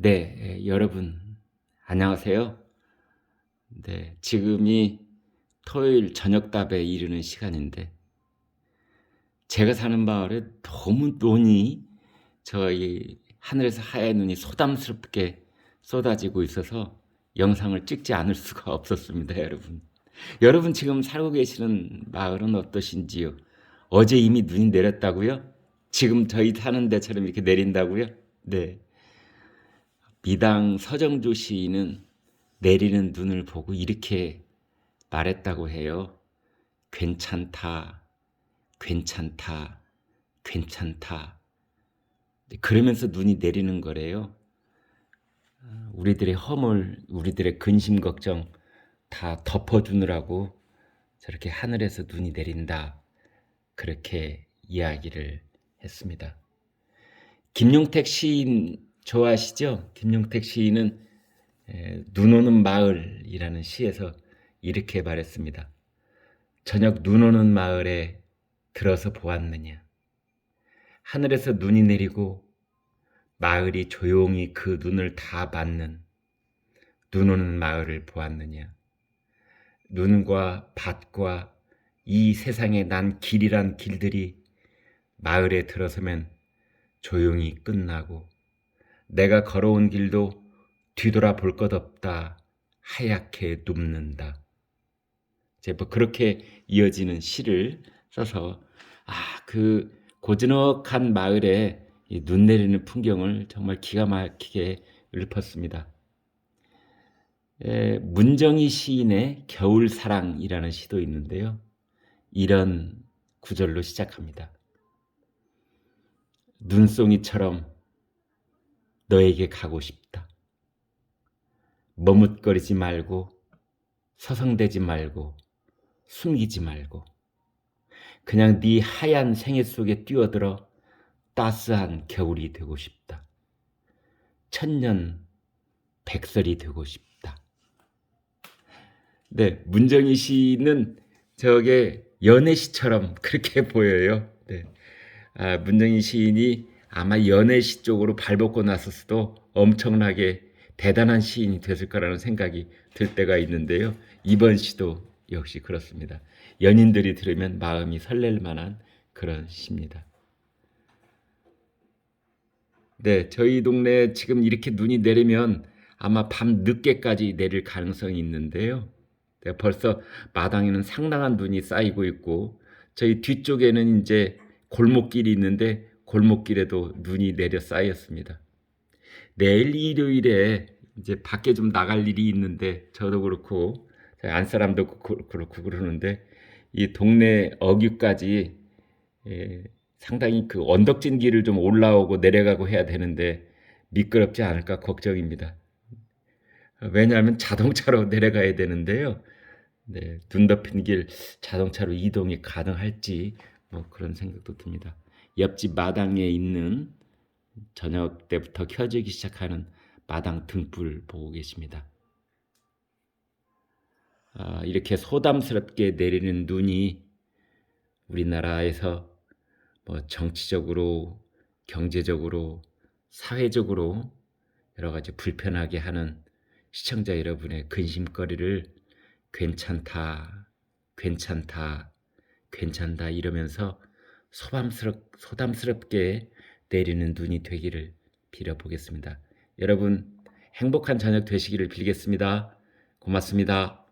네, 예, 여러분 안녕하세요. 네, 지금이 토요일 저녁 답에 이르는 시간인데 제가 사는 마을에 너무 눈이 저희 하늘에서 하얀 눈이 소담스럽게 쏟아지고 있어서 영상을 찍지 않을 수가 없었습니다, 여러분. 여러분 지금 살고 계시는 마을은 어떠신지요? 어제 이미 눈이 내렸다고요? 지금 저희 사는 데처럼 이렇게 내린다고요? 네. 미당 서정조 시인은 내리는 눈을 보고 이렇게 말했다고 해요. 괜찮다, 괜찮다, 괜찮다. 그러면서 눈이 내리는 거래요. 우리들의 허물, 우리들의 근심 걱정 다 덮어주느라고 저렇게 하늘에서 눈이 내린다. 그렇게 이야기를 했습니다. 김용택 시인 좋아하시죠? 김용택 시인은 에, 눈 오는 마을이라는 시에서 이렇게 말했습니다. 저녁 눈 오는 마을에 들어서 보았느냐? 하늘에서 눈이 내리고 마을이 조용히 그 눈을 다 받는 눈 오는 마을을 보았느냐? 눈과 밭과 이 세상에 난 길이란 길들이 마을에 들어서면 조용히 끝나고 내가 걸어온 길도 뒤돌아 볼 것 없다 하얗게 눕는다. 이제 뭐 그렇게 이어지는 시를 써서 아 그 고즈넉한 마을에 이눈 내리는 풍경을 정말 기가 막히게 읊었습니다. 에, 문정희 시인의 겨울 사랑이라는 시도 있는데요. 이런 구절로 시작합니다. 눈송이처럼 너에게 가고 싶다. 머뭇거리지 말고 서성대지 말고 숨기지 말고 그냥 네 하얀 생애 속에 뛰어들어 따스한 겨울이 되고 싶다. 천년 백설이 되고 싶다. 네, 문정희 씨는 저게 연애 시처럼 그렇게 보여요. 네. 아, 문정희 시인이 아마 연애 시 쪽으로 발벗고 나섰어도 엄청나게 대단한 시인이 됐을 거라는 생각이 들 때가 있는데요. 이번 시도 역시 그렇습니다. 연인들이 들으면 마음이 설렐 만한 그런 시입니다. 네, 저희 동네에 지금 이렇게 눈이 내리면 아마 밤 늦게까지 내릴 가능성이 있는데요. 네, 벌써 마당에는 상당한 눈이 쌓이고 있고 저희 뒤쪽에는 이제 골목길이 있는데 골목길에도 눈이 내려 쌓였습니다. 내일 일요일에 이제 밖에 좀 나갈 일이 있는데 저도 그렇고 안 사람도 그렇고 그러는데 이 동네 어귀까지 예, 상당히 그 언덕진 길을 좀 올라오고 내려가고 해야 되는데 미끄럽지 않을까 걱정입니다. 왜냐하면 자동차로 내려가야 되는데요. 네, 눈 덮인 길 자동차로 이동이 가능할지 뭐 그런 생각도 듭니다. 옆집 마당에 있는 저녁 때부터 켜지기 시작하는 마당 등불 보고 계십니다. 아, 이렇게 소담스럽게 내리는 눈이 우리나라에서 뭐 정치적으로, 경제적으로, 사회적으로 여러 가지 불편하게 하는 시청자 여러분의 근심거리를 괜찮다, 괜찮다, 괜찮다 이러면서 소담스럽, 소담스럽게 내리는 눈이 되기를 빌어보겠습니다. 여러분 행복한 저녁 되시기를 빌겠습니다. 고맙습니다.